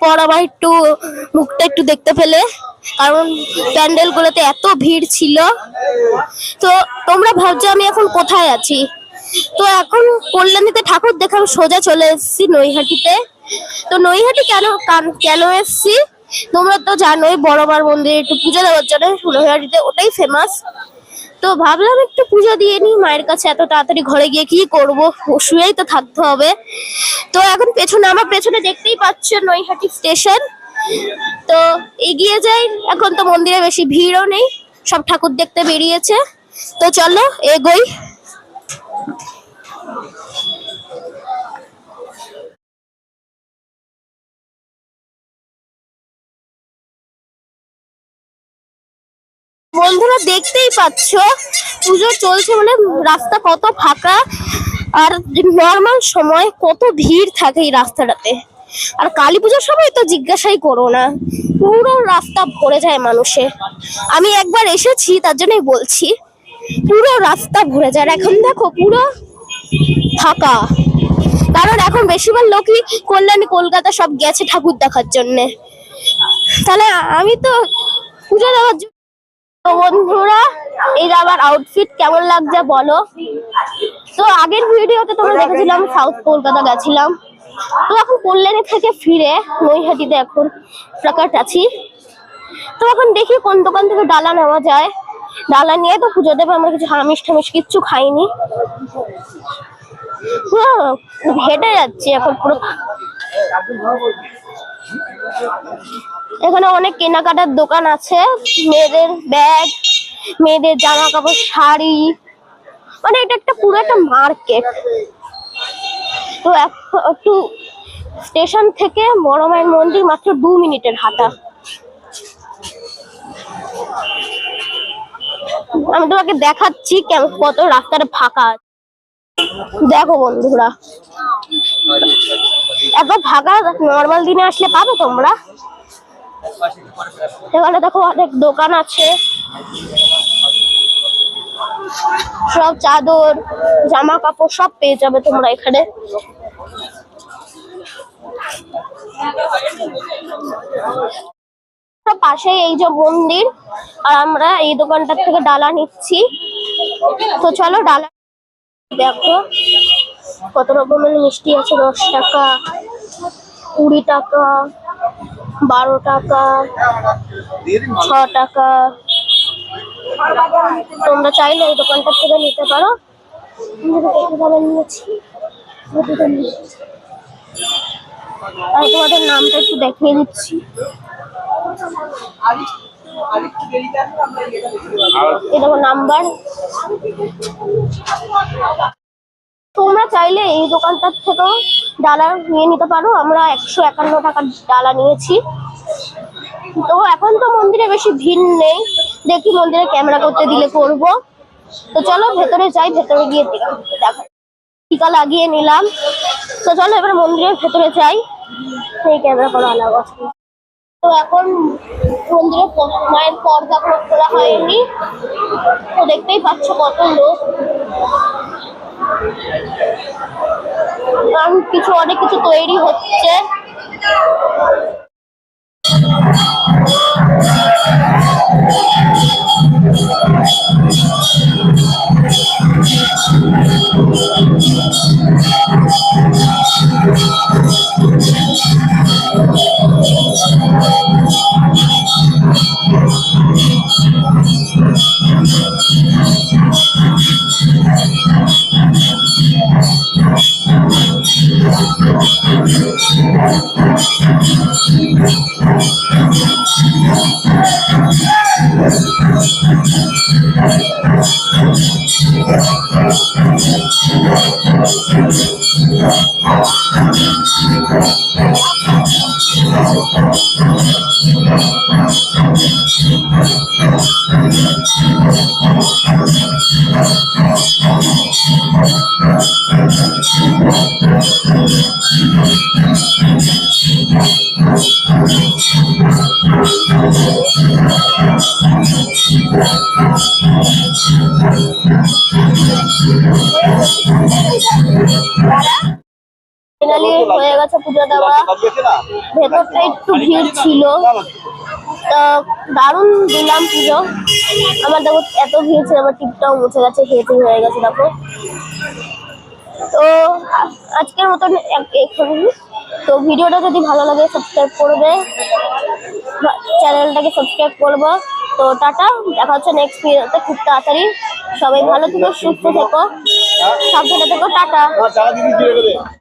পর আবার একটু মুখটা একটু দেখতে পেলে। কারণ প্যান্ডেলগুলোতে এত ভিড় ছিল। তো তোমরা ভাবছ আমি এখন কোথায় আছি? তো এখন কল্যাণীতে ঠাকুর দেখে আমি সোজা চলে এসেছি নৈহাটিতে। তো নৈহাটি কেন কান- এসেছি? তোমরা তো জানোই বড়বার মন্দিরে একটু পুজো দেওয়ার জন্য নৈহাটিতে ওটাই ফেমাস তো ভাবলাম একটু পুজো দিয়ে নিই, মায়ের কাছে এত তাড়াতাড়ি ঘরে গিয়ে কি করব? শুয়েই তো থাকতে হবে। তো এখন পেছনে, আমার পেছনে দেখতেই পাচ্ছ নৈহাটি স্টেশন। তো এগিয়ে যাই, এখন তো মন্দিরে বেশি ভিড়ও নেই, সব ঠাকুর দেখতে বেরিয়েছে। তো চলো, এগোই। বন্ধুরা দেখতেই পাচ্ছ, পুজো চলছে বলে রাস্তা কত ফাঁকা আর নর্মাল সময় কত ভিড় থাকে এই রাস্তাটাতে। আর কালী পুজোর সময় তো জিজ্ঞাসাই করো না, পুরো রাস্তা ভরে যায় মানুষে। আমি একবার এসেছি, তার জন্যই বলছি, পুরো রাস্তা ভরে যায়। এখন দেখো, পুরো ফাঁকা। কারণ এখন বেশিরভাগ লোকই কল্যাণী, কলকাতা সব গেছে ঠাকুর দেখার জন্যে। তাহলে আমি তো পুজো দেওয়ার তো বন্ধুরা এই আমার আউটফিট কেমন লাগছে বলো? তো আগের ভিডিওতে তোমরা দেখেছিলাম সাউথ কলকাতা গেছিলাম। তো এখন কল্যাণী থেকে ফিরে নৈহাটিতে এখন প্রকাট আছি। তো এখন দেখি কোন দোকান থেকে ডালা নেওয়া যায়। ডালা নিয়ে তো পুজো দেবে আমরা কিছু হামিস ঠামিস কিচ্ছু খাইনি। হেঁটে যাচ্ছি এখন পুরো। এখানে অনেক কেনাকাটার দোকান আছে। মেয়েদের ব্যাগ, মেয়েদের জামা কাপড় শাড়ি। মানে এটা একটা পুরো একটা মার্কেট। তো এক- একটু স্টেশন থেকে বড় মায়ের মন্দির মাত্র দু মিনিটের হাঁটা। আমি তোমাকে দেখাচ্ছি কেমন কত রাস্তাটা ফাঁকা। দেখো বন্ধুরা। এত ফাঁকা নর্মাল দিনে আসলে পাবে তোমরা। এখানে দেখো অনেক দোকান আছে। সব চাদর জামা কাপড় সব পেয়ে যাবে তোমরা এখানে। পাশে এই যে মন্দির, আর আমরা এই দোকানটার থেকে ডালা নিচ্ছি। তো চলো ডালা দেখো। কত রকমের মিষ্টি আছে, দশ টাকা। কুড়ি টাকা, বারো টাকা, ছ টাকা। তোমরা চাইলে এই দোকানটার থেকে নিতে পারো। নিয়েছি তোমাদের নামটা একটু দেখিয়ে দিচ্ছি। নাম্বার। তোমরা চাইলে এই দোকানটার থেকেও ডালা নিয়ে নিতে পারো। আমরা একশো একান্ন টাকার ডালা নিয়েছি। তো এখন তো মন্দিরে বেশি ভিড় নেই। দেখি মন্দিরে ক্যামেরা করতে দিলে করব। তো চলো ভেতরে যাই, ভেতরে গিয়ে দেখা টিকা লাগিয়ে নিলাম। তো চলো এবার মন্দিরের ভেতরে যাই। সেই ক্যামেরা করা আলাদা তো এখন মন্দিরে মায়ের পর্দা খোলা হয়নি। তো দেখতেই পাচ্ছ কত লোক। কিছু অনেক কিছু তৈরি হচ্ছে। I'm not sure if I'm not sure if I'm not sure if I'm not sure if I'm not ভেতরটা একটু ভিড় ছিল। তা দারুণ দিলাম পুজো। আমার দেখো এত ভিড় ছিল আমার টিপটাও মুছে গেছে হেঁটে হয়ে গেছে দেখো। তো আজকের মতন এক- তো ভিডিওটা যদি ভালো লাগে সাবস্ক্রাইব করবে। চ্যানেলটাকে সাবস্ক্রাইব করব। তো টাটা দেখা হচ্ছে নেক্সট ভিডিওতে খুব তাড়াতাড়ি। সবাই ভালো থেকো সুস্থ থেকো। সাবধানে থেকো টাটা। দেবে।